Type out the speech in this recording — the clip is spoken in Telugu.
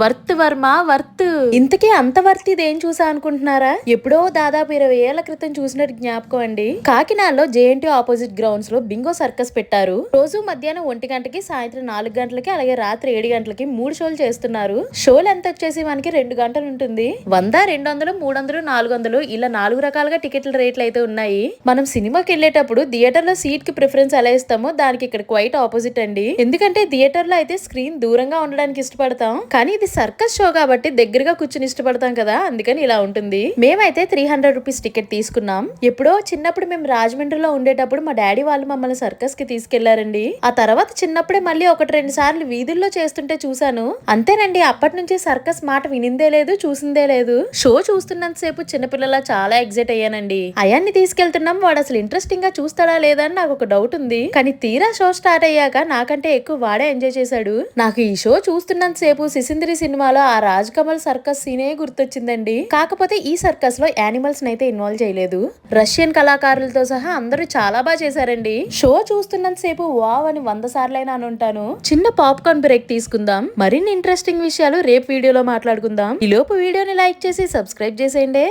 Worth Varma worth? ఇంతకీ అంత వర్త్ ఇదేం చూసా అనుకుంటున్నారా? ఎప్పుడో దాదాపు ఇరవై ఏళ్ళ క్రితం చూసినట్టు జ్ఞాపకం అండి. కాకినాడలో జేఎన్టీ ఆపోజిట్ గ్రౌండ్స్లో బింగో సర్కస్ పెట్టారు. రోజు మధ్యాహ్నం ఒంటి గంటకి సాయంత్రం నాలుగు గంటలకి అలాగే రాత్రి ఏడు గంటలకి మూడు షోలు చేస్తున్నారు. షోలు ఎంత వచ్చేసి మనకి రెండు గంటలు ఉంటుంది. వంద రెండు వందలు మూడు వందలు నాలుగు వందలు ఇలా నాలుగు రకాలుగా టికెట్ల రేట్లు అయితే ఉన్నాయి. మనం సినిమాకి వెళ్ళేటప్పుడు థియేటర్లో సీట్కి ప్రిఫరెన్స్ ఎలా ఇస్తామో దానికి ఇక్కడ క్వైట్ ఆపోజిట్ అండి. ఎందుకంటే థియేటర్లో అయితే స్క్రీన్ దూరంగా ఉండడానికి ఇష్టపడతాం. కానీ ఇది సర్కస్ షో కాబట్టి దగ్గరగా కూర్చుని ఇష్టపడతాం కదా అందుకని ఇలా ఉంటుంది. మేమైతే త్రీ హండ్రెడ్ రూపీస్ టికెట్ తీసుకున్నాం. ఎప్పుడో చిన్నప్పుడు మేము రాజమండ్రిలో ఉండేటప్పుడు మా డాడీ వాళ్ళు మమ్మల్ని సర్కస్కి తీసుకెళ్ళారండి. ఆ తర్వాత చిన్నప్పుడే మళ్ళీ ఒకటి రెండు సార్లు వీధుల్లో చేస్తుంటే చూశాను. అంతేనండి అప్పటి నుంచి సర్కస్ మాట వినిందే లేదు చూసిందే లేదు. షో చూస్తున్నంత సేపు చిన్నపిల్లల చాలా ఎగ్జైట్ అయ్యానండి. అయాన్ని తీసుకెళ్తున్నాం వాడు అసలు ఇంట్రెస్టింగ్గా చూస్తాడా లేదా అని నాకు ఒక డౌట్ ఉంది. కానీ తీరా షో స్టార్ట్ అయ్యాక నాకంటే ఎక్కువ వాడే ఎంజాయ్ చేశాడు. నాకు ఈ షో చూస్తున్నంత సేపు సిసింద్రి సినిమాలో ఆ రాజ్ కమల్ సర్కస్ సీనే గుర్తొచ్చిందండి. కాకపోతే ఈ సర్కస్లో యానిమల్స్ అయితే ఇన్వాల్వ్ చేయలేదు. రష్యన్ కళాకారులతో సహా అందరూ చాలా బాగా చేశారండి. షో చూస్తున్నంత సేపు వావ్ అని వంద సార్లైనా అని ఉంటాను. చిన్న పాప్కార్న్ బ్రేక్ తీసుకుందాం. మరిన్ని ఇంట్రెస్టింగ్ విషయాలు రేపు వీడియోలో మాట్లాడుకుందాం. ఈ లోపు వీడియోని లైక్ చేసి సబ్స్క్రైబ్ చేసేయండి.